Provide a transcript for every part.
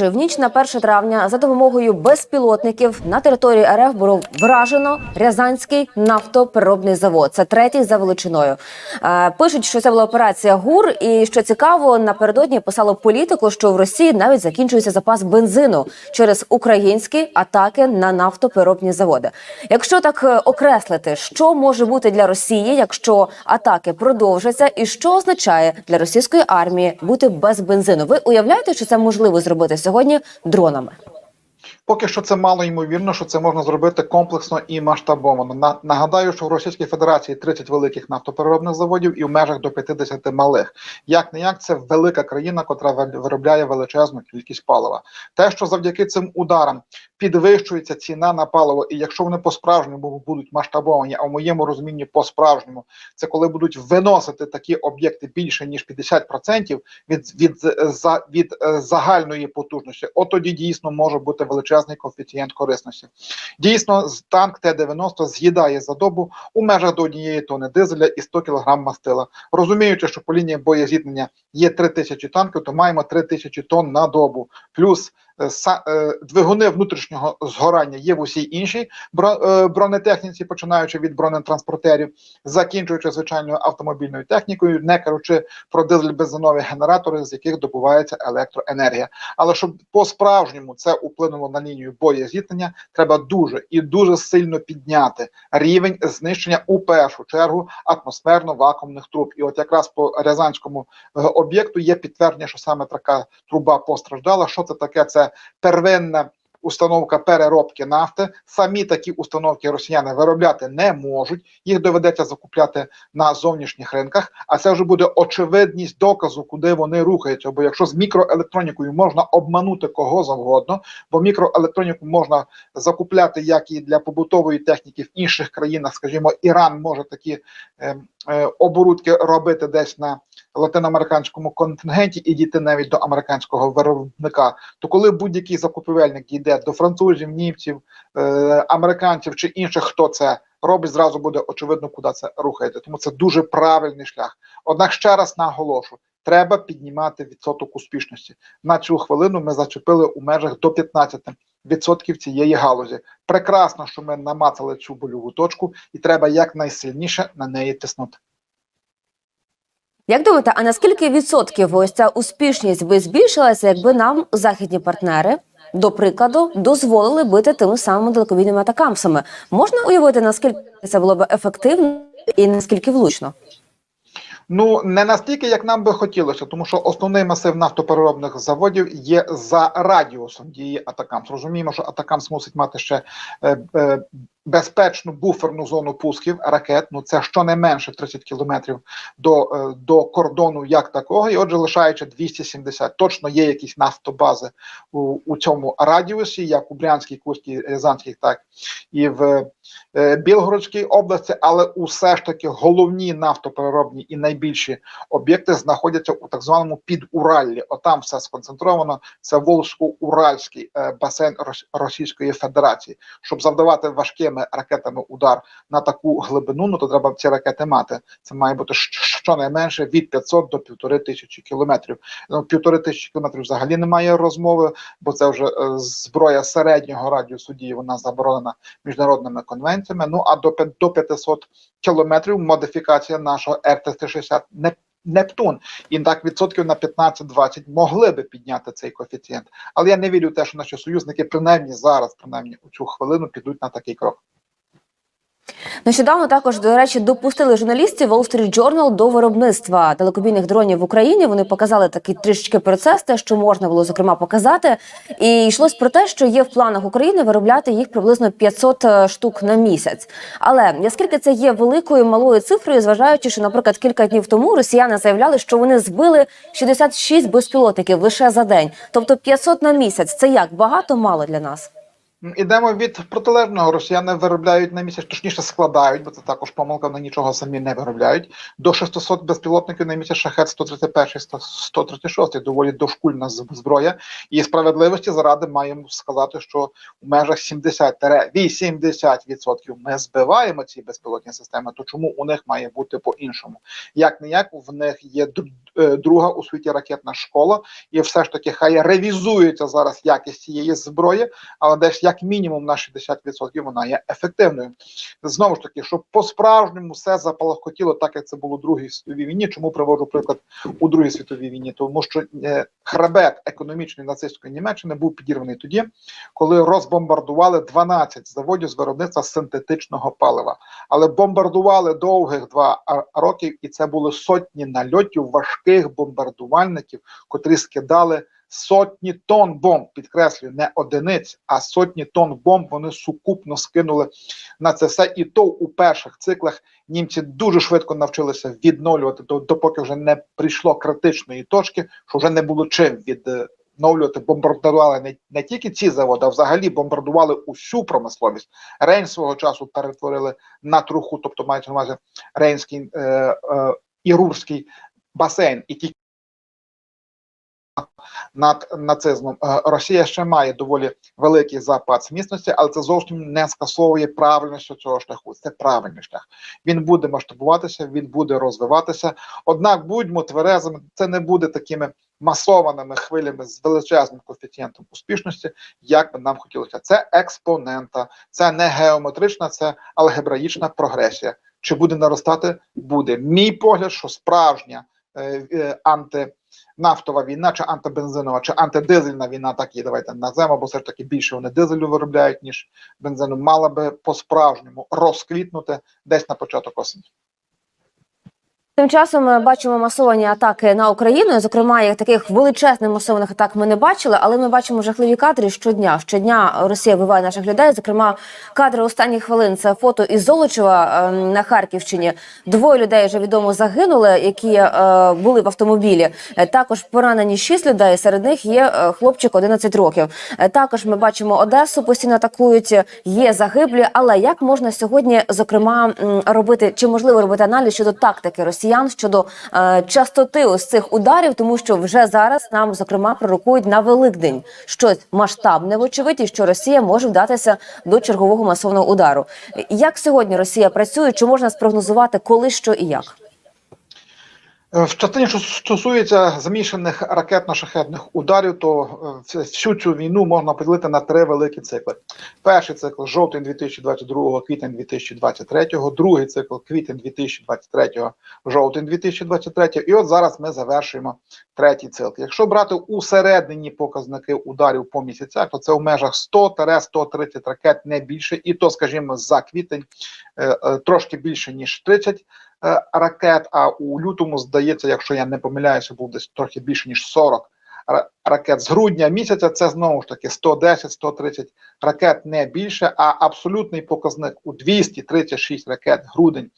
В ніч на 1 травня за допомогою безпілотників на території РФ було вражено Рязанський нафтопереробний завод. Це третій за величиною. Е, Пишуть, що це була операція ГУР, і що цікаво, напередодні писало політику, що в Росії навіть закінчується запас бензину через українські атаки на нафтопереробні заводи. Якщо так е, окреслити, що може бути для Росії, якщо атаки продовжаться, і що означає для російської армії бути без бензину? Ви уявляєте, що це можливо зробити сьогодні дронами? Поки що це мало ймовірно, що це можна зробити комплексно і масштабовано. На нагадаю, що в Російській Федерації 30 великих нафтопереробних заводів і в межах до 50 малих. Як не як це велика країна, котра виробляє величезну кількість палива. Те, що завдяки цим ударам підвищується ціна на паливо, і якщо вони по справжньому будуть масштабовані, а в моєму розумінні по справжньому, це коли будуть виносити такі об'єкти більше ніж 50% від від, за від е, загальної потужності, от тоді дійсно може бути величезний коефіцієнт корисності. Дійсно, танк Т-90 з'їдає за добу у межах до однієї тони дизеля і 100 кг мастила. Розуміючи, що по лінії боєзіткнення є 3 тисячі танків, то маємо 3 тисячі тонн на добу. Плюс е, е, двигуни внутрішнього згорання є в усій іншій е, бронетехніці, починаючи від бронетранспортерів, закінчуючи звичайною автомобільною технікою, не кажучи про дизель-бензинові генератори, з яких добувається електроенергія. Але щоб по-справжньому це вплинуло на лінію боєзіткнення, треба дуже і дуже сильно підняти рівень знищення у першу чергу атмосферно-вакуумних труб. І от якраз по Рязанському е, об'єкту є підтвердження, що саме така труба постраждала. Що це таке? Це первинна. Установка переробки нафти. Самі такі установки росіяни виробляти не можуть. Їх доведеться закупляти на зовнішніх ринках. А це вже буде очевидність доказу, куди вони рухаються. Бо якщо з мікроелектронікою можна обманути кого завгодно, бо мікроелектроніку можна закупляти як і для побутової техніки в інших країнах, скажімо, Іран може такі е, е, оборудки робити десь на латиноамериканському контингенті і дійти навіть до американського виробника. То коли будь-який закупівельник дійде до французів, німців, е, американців чи інших, хто це робить, зразу буде очевидно, куди це рухається. Тому це дуже правильний шлях. Однак ще раз наголошу. Треба піднімати відсоток успішності. На цю хвилину ми зачепили у межах до 15% цієї галузі. Прекрасно, що ми намацали цю больову точку, і треба якнайсильніше на неї тиснути. Як думаєте, а наскільки відсотків ось ця успішність би збільшилася, якби нам західні партнери, до прикладу, дозволили бити тими самими далекобійними атакамсами? Можна уявити, наскільки це було б ефективно і наскільки влучно? Ну не настільки, як нам би хотілося, тому що основний масив нафтопереробних заводів є за радіусом дії Атакамс. Розуміємо, що Атакамс мусить мати ще е, е, безпечну буферну зону пусків ракет. Ну це щонайменше 30 кілометрів до, е, до кордону як такого. І отже, лишаючи 270, точно є якісь нафтобази у, у цьому радіусі, як у Брянській, Курській, Рязанській, так і в е, Білгородській області, але усе ж таки головні нафтопереробні і найбільші об'єкти знаходяться у так званому підураллі. Отам все сконцентровано. Це Волжсько-Уральський е, басейн Рос- Російської Федерації. Щоб завдавати важкими ракетами удар на таку глибину, ну то треба ці ракети мати. Це має бути щонайменше від 500 до півтори тисячі кілометрів. Ну півтори тисячі кілометрів взагалі немає розмови, бо це вже е, зброя середнього радіусу дії. Вона заборонена міжнародними конвенціями. Ну а до до 500 кілометрів модифікація нашого Р-360 не Нептун, і так відсотків на 15-20 могли би підняти цей коефіцієнт. Але я не вірю в те, що наші союзники принаймні зараз, принаймні у цю хвилину, підуть на такий крок. Нещодавно також, до речі, допустили журналістів Wall Street Journal до виробництва далекобійних дронів в Україні. Вони показали такий трішечки процес, те, що можна було зокрема показати. І йшлось про те, що є в планах України виробляти їх приблизно 500 штук на місяць. Але наскільки це є великою малою цифрою, зважаючи, що, наприклад, кілька днів тому росіяни заявляли, що вони збили 66 безпілотників лише за день, тобто 500 на місяць. Це як багато мало для нас. Ідемо від протилежного. Росіяни виробляють на місяць, точніше складають, бо це також помилка, вони нічого самі не виробляють. До 600 безпілотників на місяць шахет 131, 100 136, доволі дошкульна зброя. І справедливості заради маємо сказати, що у межах 70-80% ми збиваємо ці безпілотні системи. То чому у них має бути по-іншому? Як не як в них є друга у світі ракетна школа, і все ж таки хай ревізується зараз якість цієї зброї, але десь як мінімум на 60% вона є ефективною. Знову ж таки, щоб по-справжньому все запалахотіло, так як це було у Другій світовій війні. Чому приводжу приклад у Другій світовій війні? Тому що е, хребет економічної нацистської Німеччини був підірваний тоді, коли розбомбардували 12 заводів з виробництва синтетичного палива. Але бомбардували довгих два років, і це були сотні нальотів важких бомбардувальників, котрі скидали сотні тонн бомб. Підкреслюю, не одиниць, а сотні тонн бомб вони сукупно скинули на це все. І то у перших циклах німці дуже швидко навчилися відновлювати, до- допоки вже не прийшло критичної точки, що вже не було чим від. Відновлювати бомбардували не, не тільки ці заводи, а взагалі бомбардували усю промисловість. Рейн свого часу перетворили на труху, тобто мається на увазі Рейнський е, е, і Рурський басейн, і тільки над нацизмом. Е, Росія ще має доволі великий запас міцності, але це зовсім не скасовує правильності цього шляху. Це правильний шлях. Він буде масштабуватися, він буде розвиватися. Однак будьмо тверезими, це не буде такими масованими хвилями з величезним коефіцієнтом успішності, як би нам хотілося. Це експонента, це не геометрична, це алгебраїчна прогресія. Чи буде наростати? Буде. Мій погляд, що справжня антинафтова війна, чи антибензинова, чи антидизельна війна, так і давайте назвемо, бо все ж таки більше вони дизелю виробляють, ніж бензину, мала би по-справжньому розквітнути десь на початок осені. Тим часом ми бачимо масовані атаки на Україну. Зокрема, як таких величезних масованих атак ми не бачили, але ми бачимо жахливі кадри щодня. Щодня Росія вбиває наших людей. Зокрема, кадри останніх хвилин це фото із Золочева ем, на Харківщині. Двоє людей вже відомо загинули, які е, були в автомобілі. Е, Також поранені шість людей. Серед них є е, хлопчик 11 років. Також ми бачимо Одесу постійно атакують. Є загиблі. Але як можна сьогодні, зокрема, робити чи можливо робити аналіз щодо тактики росіян щодо е, частоти ось цих ударів, тому що вже зараз нам зокрема пророкують на Великдень щось масштабне, вочевидь, і що Росія може вдатися до чергового масовного удару. Як сьогодні Росія працює? Чи можна спрогнозувати, коли що і як? Е, В частині, що стосується замішаних ракетно-шахетних ударів, то е, всю цю війну можна поділити на три великі цикли. Перший цикл жовтень 2022, квітень 2023, другий цикл квітень 2023, жовтень 2023. І от зараз ми завершуємо третій цикл. Якщо брати усередині показники ударів по місяцях, то це в межах 100-130 ракет, не більше, і то, скажімо, за квітень е, трошки більше ніж 30 е, ракет. А у лютому, здається, якщо я не помиляюся, був десь трохи більше ніж 40 ракет з грудня місяця. Це знову ж таки 110-130 ракет, не більше. А абсолютний показник у 236 ракет грудень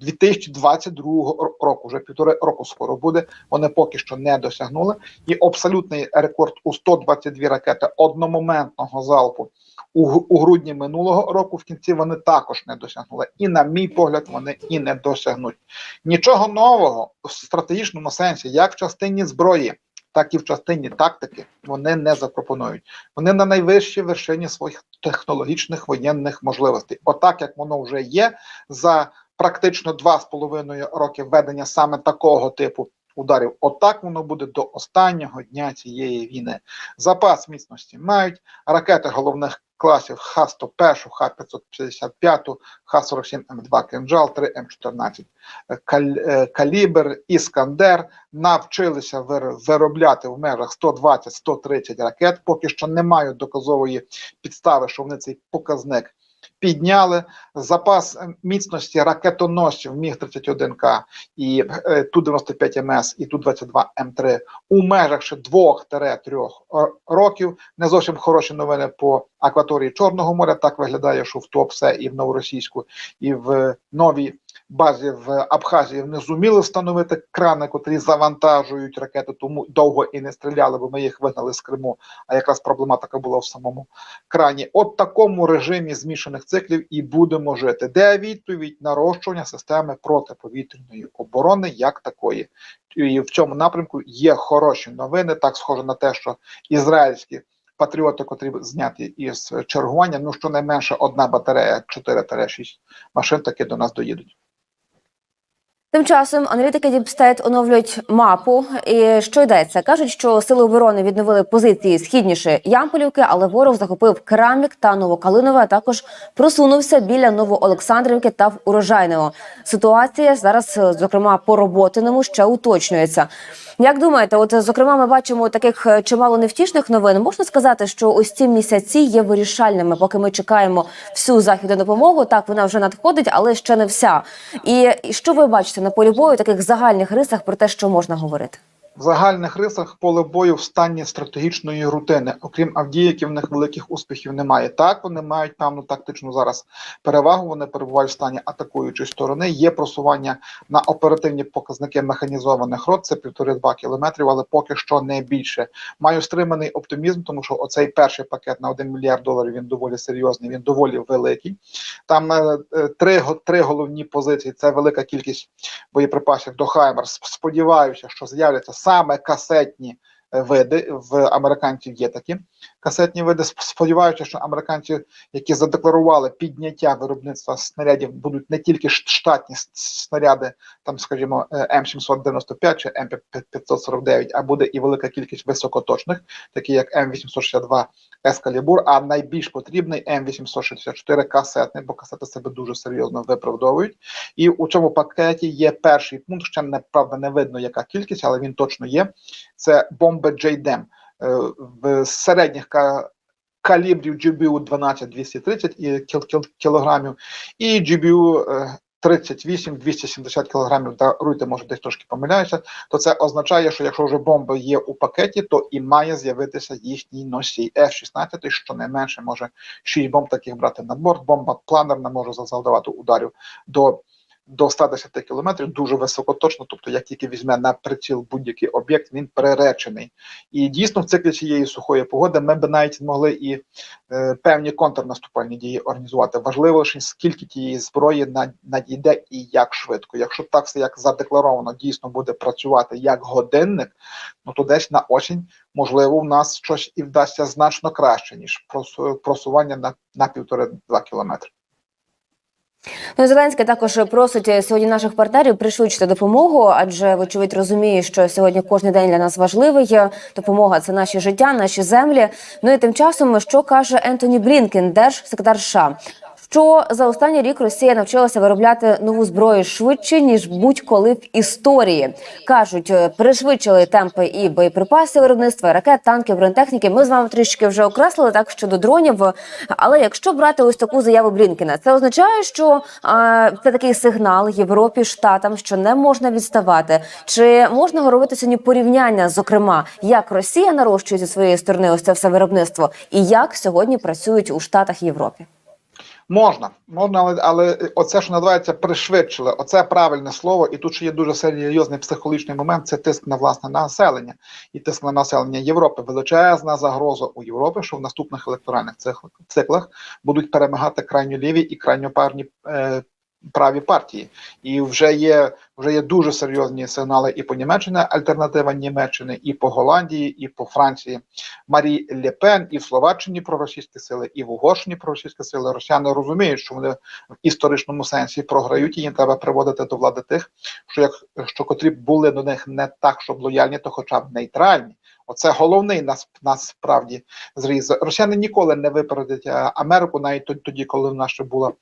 2022 року, вже півтори року скоро буде. Вони поки що не досягнули. І абсолютний рекорд у 122 ракети одномоментного залпу у, у грудні минулого року в кінці вони також не досягнули. І, на мій погляд, вони і не досягнуть. Нічого нового в стратегічному сенсі, як в частині зброї, так і в частині тактики, вони не запропонують. Вони на найвищій вершині своїх технологічних воєнних можливостей. Отак, як воно вже є за практично два з половиною роки ведення саме такого типу. Ударів, отак воно буде до останнього дня цієї війни. Запас міцності мають ракети головних класів Х-101, Х-555, Х-47М2 «Кинжал», 3 М14 Каль- е, «Калібр», «Іскандер» навчилися виробляти в межах 120-130 ракет. Поки що не мають доказової підстави, що вони цей показник підняли. Запас е, міцності ракетоносів Міг-31К і е, Ту-95МС і Ту-22М3 у межах ще 2-3 років. Не зовсім хороші новини по акваторії Чорного моря. Так виглядає, що в Туапсе і в Новоросійську, і в новій базі в Абхазії не зуміли встановити крани, котрі завантажують ракети, тому довго і не стріляли, бо ми їх вигнали з Криму. А якраз проблематика була в самому крані. От такому режимі змішаних циклів і будемо жити. Де відповідь нарощування системи протиповітряної оборони як такої. І в цьому напрямку є хороші новини. Так схоже на те, що ізраїльські патріоти, котрі зняті із чергування, ну щонайменше одна батарея 4-6 машин таки до нас доїдуть. Тим часом аналітики Діпстейт оновлюють мапу. І що йдеться? кажуть, що сили оборони відновили позиції східніше Ямполівки, але ворог захопив Керамік та Новокалинове, а також просунувся біля Новоолександрівки та в Урожайному. Ситуація зараз, зокрема, по роботиному ще уточнюється. Як думаєте, от зокрема, ми бачимо таких е, чимало невтішних новин. Можна сказати, що ось ці місяці є вирішальними, поки ми чекаємо всю західну допомогу. Так вона вже надходить, але ще не вся. І що ви бачите на полі бою таких загальних рисах про те, що можна говорити? В загальних рисах поле бою в стані стратегічної рутини. Окрім Авдіївки, в них великих успіхів немає. Так, вони мають певну тактичну зараз перевагу. Вони перебувають в стані атакуючої сторони. Є просування на оперативні показники механізованих рот. Це півтори-два кілометрів, але поки що не більше. Маю стриманий оптимізм, тому що оцей перший пакет на 1 мільярд доларів він доволі серйозний. Він доволі великий. Там е, три три головні позиції. Це велика кількість боєприпасів до Хаймерс. Сподіваюся, що з'являться саме касетні види. В американців є такі касетні види. Сп- Сподіваюся, що американці, які задекларували підняття виробництва снарядів, будуть не тільки штатні снаряди, там, скажімо, е, М795 чи М549, а буде і велика кількість високоточних, такі як М862 Ескалібур, а найбільш потрібний М864 касетний, бо касети себе дуже серйозно виправдовують. І у цьому пакеті є перший пункт. Ще правда не видно, яка кількість, але він точно є. Це бомби JDEM е, в середніх калібрів GBU 12-230 і кіл- кіл- кілограмів, і GBU е, 38-270 кілограмів. Даруйте, може, десь трошки помиляюся. То це означає, що якщо вже бомба є у пакеті, то і має з'явитися їхній носій F-16, щонайменше може 6 бомб таких брати на борт. Бомба планерна може завдавати ударів до до 110 кілометрів дуже високоточно, тобто як тільки візьме на приціл будь-який об'єкт, він переречений. І дійсно в циклі цієї сухої погоди ми б навіть змогли і е, певні контрнаступальні дії організувати. Важливо лише скільки тієї зброї надійде і як швидко. Якщо так все як задекларовано дійсно буде працювати як годинник, ну то десь на осінь можливо в нас щось і вдасться значно краще ніж просування на, на півтори-два кілометри. Ну, Зеленський також просить сьогодні наших партнерів пришвидшити допомогу, адже вочевидь розуміє, що сьогодні кожен день для нас важливий. Допомога це наші життя, наші землі. Ну і тим часом, що каже Ентоні Блінкен, держсекретар США, що за останній рік Росія навчилася виробляти нову зброю швидше ніж будь-коли в історії. кажуть, е, пришвидшили темпи і боєприпасів виробництва, ракет, танків, бронетехніки. Ми з вами трішки вже окреслили так щодо дронів. Але якщо брати ось таку заяву Блінкена, це означає, що а, це такий сигнал Європі, штатам, що не можна відставати. Чи можна говорити сьогодні порівняння, зокрема, як Росія нарощує зі своєї сторони ось це все виробництво, і як сьогодні працюють у Штатах Європі? Можна, можна, але, але оце, що називається пришвидшили, оце правильне слово, і тут ще є дуже серйозний психологічний момент це тиск на власне населення і тиск на населення Європи. Величезна загроза у Європі, що в наступних електоральних цикл- циклах будуть перемагати крайньо ліві і крайньопарні е, праві партії. І вже є вже є дуже серйозні сигнали і по Німеччині, альтернатива Німеччини, і по Голландії, і по Франції. Марі Ле Пен, і в Словаччині проросійські сили, і в Угорщині проросійські сили. Росіяни розуміють, що вони в історичному сенсі програють, і їм треба приводити до влади тих, що як що котрі були до них не так, щоб лояльні, то хоча б нейтральні. Оце головний нас насправді зріз. Росіяни ніколи не випередять е, Америку, навіть тоді, коли вона ще була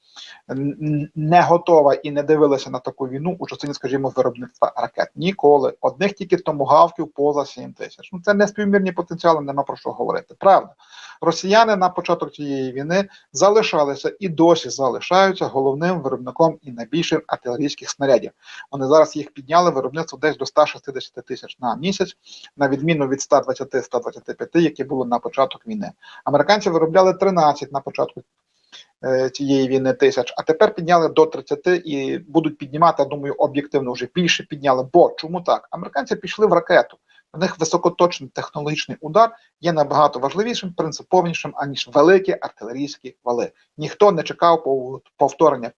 не готова і не дивилася на таку війну у частині, скажімо, виробництва ракет. Ніколи. Одних тільки томогавків поза 7 тисяч. Ну це не співмірні потенціали, нема про що говорити. Правда, росіяни на початок цієї війни залишалися і досі залишаються головним виробником і найбільшим артилерійських снарядів. Вони зараз їх підняли виробництво десь до 160 тисяч на місяць, на відміну від 120-125, які були на початок війни. Американці виробляли 13 на початку е, цієї війни тисяч, а тепер підняли до 30 і будуть піднімати, я думаю, об'єктивно вже більше підняли. Бо чому так? Американці пішли в ракету. У них високоточний технологічний удар є набагато важливішим, принциповнішим, аніж великі артилерійські вали. Ніхто не чекав пов- повторення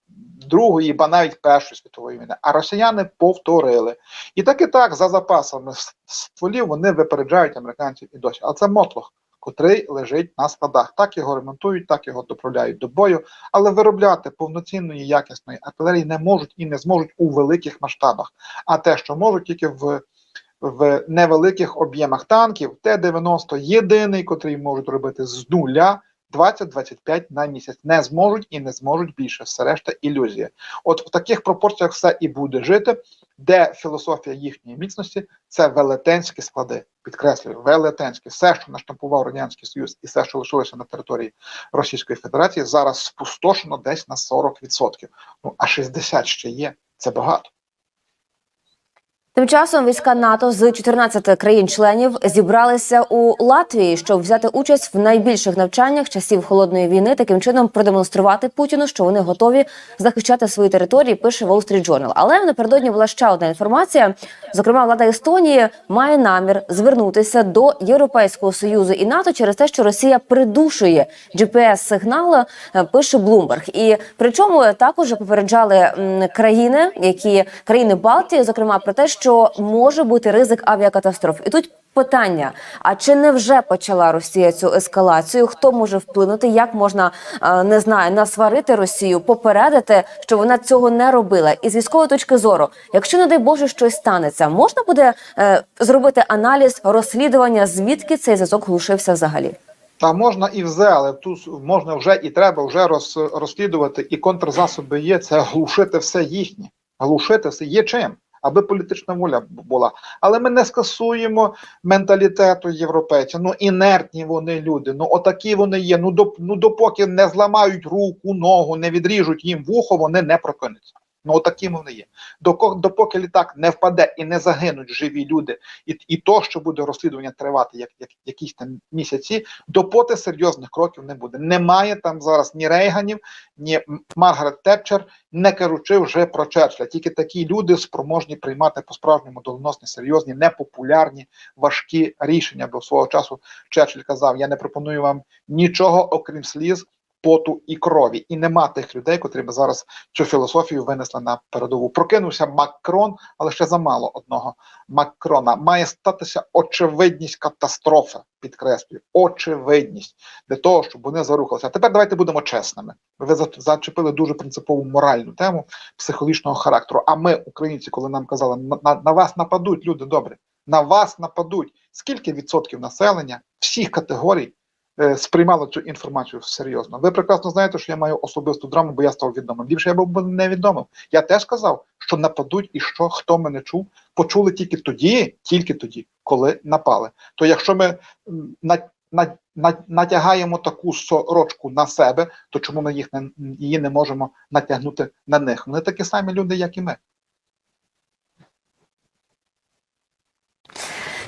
Другої, ба навіть Першої світової війни, а росіяни повторили. І так і так, за запасами стволів вони випереджають американців і досі. Але це мотлох. котрий лежить на складах. Так його ремонтують, так його доправляють до бою, але виробляти повноцінної якісної артилерії не можуть і не зможуть у великих масштабах. А те, що можуть тільки в в невеликих об'ємах танків, Т-90 єдиний, котрий можуть робити з нуля 20-25 на місяць. Не зможуть і не зможуть більше. Все решта ілюзія. От в таких пропорціях все і буде жити, де філософія їхньої міцності це велетенські склади. Підкреслюю, велетенські. Все, що наштампував Радянський Союз, і все, що лишилося на території Російської Федерації, зараз спустошено десь на 40%. Ну а 60 ще є. Це багато. Тим часом війська НАТО з 14 країн-членів зібралися у Латвії, щоб взяти участь в найбільших навчаннях часів холодної війни, таким чином продемонструвати Путіну, що вони готові захищати свої території. Пише Wall Street Journal. Але напередодні була ще одна інформація. Зокрема, влада Естонії має намір звернутися до Європейського союзу і НАТО через те, що Росія придушує GPS-сигнали, е, пише Bloomberg. І причому також попереджали країни, які країни Балтії, зокрема про те, що може бути ризик авіакатастроф. І тут питання: а чи не вже почала Росія цю ескалацію? Хто може вплинути? Як можна е, не знаю, насварити Росію, попередити, що вона цього не робила? І з військової точки зору, якщо не дай Боже щось станеться, можна буде е, зробити аналіз розслідування, звідки цей зв'язок глушився взагалі? Та можна і вже, але тут можна вже і треба вже роз, розслідувати, і контрзасоби є. Це глушити все їхнє. Глушити все є чим, аби політична воля була. Але ми не скасуємо менталітету європейців. Ну інертні вони люди. Ну отакі вони є. Ну доп, ну допоки не зламають руку, ногу, не відріжуть їм вухо, вони не прокинуться. Ну, отакі вони є. Допоки літак не впаде і не загинуть живі люди, і, і то, що буде розслідування тривати як, як якісь там місяці, допоки серйозних кроків не буде. Немає там зараз ні Рейганів, ні Маргарет Тетчер, не кажучи вже про Черчилля. Тільки такі люди спроможні приймати по-справжньому доленосні, серйозні, непопулярні, важкі рішення. Бо свого часу Черчилль казав: я не пропоную вам нічого, окрім сліз. Поту і крові, і нема тих людей, котрі би зараз цю філософію винесли на передову. Прокинувся Макрон, але ще замало одного Макрона. Має статися очевидність катастрофи. Підкреслюю, очевидність для того, щоб вони зарухалися. А тепер давайте будемо чесними. Ви зачепили дуже принципову моральну тему психологічного характеру. А ми, українці, коли нам казали, на, на, вас нападуть, люди добрі, на вас нападуть. Скільки відсотків населення всіх категорій е, сприймало цю інформацію серйозно. Ви прекрасно знаєте, що я маю особисту драму, бо я став відомим. Більше я був би невідомим. Я теж сказав, що нападуть і що хто мене чув, почули тільки тоді, тільки тоді, коли напали. То якщо ми на, на, на, натягаємо таку сорочку на себе, то чому ми їх не, її не можемо натягнути на них? Вони такі самі люди, як і ми.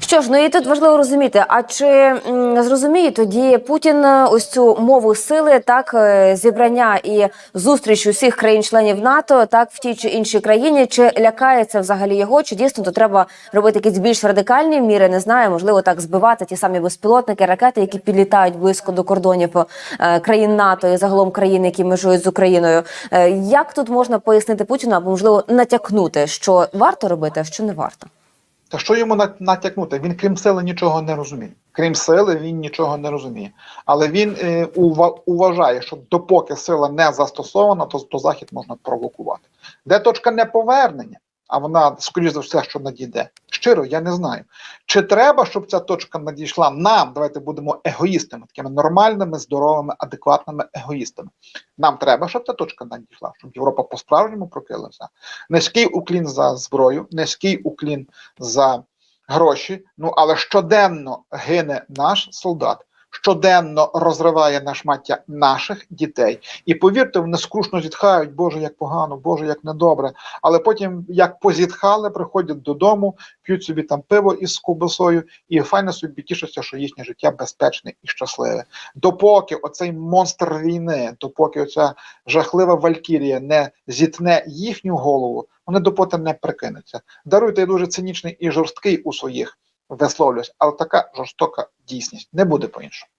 Що ж, ну і тут важливо розуміти, а чи зрозуміє тоді Путін е, ось цю мову сили, так е, зібрання і зустріч усіх країн-членів НАТО, так в тій чи іншій країні, чи лякається взагалі його, чи дійсно то треба робити якісь більш радикальні міри, не знаю, можливо, так збивати ті самі безпілотники, ракети, які підлітають близько до кордонів е, країн НАТО і загалом країн, які межують з Україною. Як тут можна пояснити Путіну або можливо натякнути, що варто робити, а що не варто? Та що йому натякнути? Він крім сили нічого не розуміє. Крім сили, він нічого не розуміє. Але він е, ува- уважає, що допоки сила не застосована, то, то захід можна провокувати. Де точка неповернення? А вона, скоріш за все, що надійде. Щиро, я не знаю. Чи треба, щоб ця точка надійшла нам? Давайте будемо егоїстами, такими нормальними, здоровими, адекватними егоїстами. Нам треба, щоб ця точка надійшла, щоб Європа по-справжньому прокинулася. Низький уклін за зброю, низький уклін за гроші. Ну але щоденно гине наш солдат. Щоденно розриває на шмаття наших дітей, і повірте, вони скрушно зітхають, Боже, як погано, Боже, як недобре. Але потім, як позітхали, приходять додому, п'ють собі там пиво із ковбасою і файно собі тішаться, що їхнє життя безпечне і щасливе. Допоки оцей монстр війни, допоки оця жахлива валькірія не зітне їхню голову, вони допоки не прикинуться. Даруйте, я дуже цинічний і жорсткий у своїх висловлюсь, але така жорстока дійсність не буде по-іншому.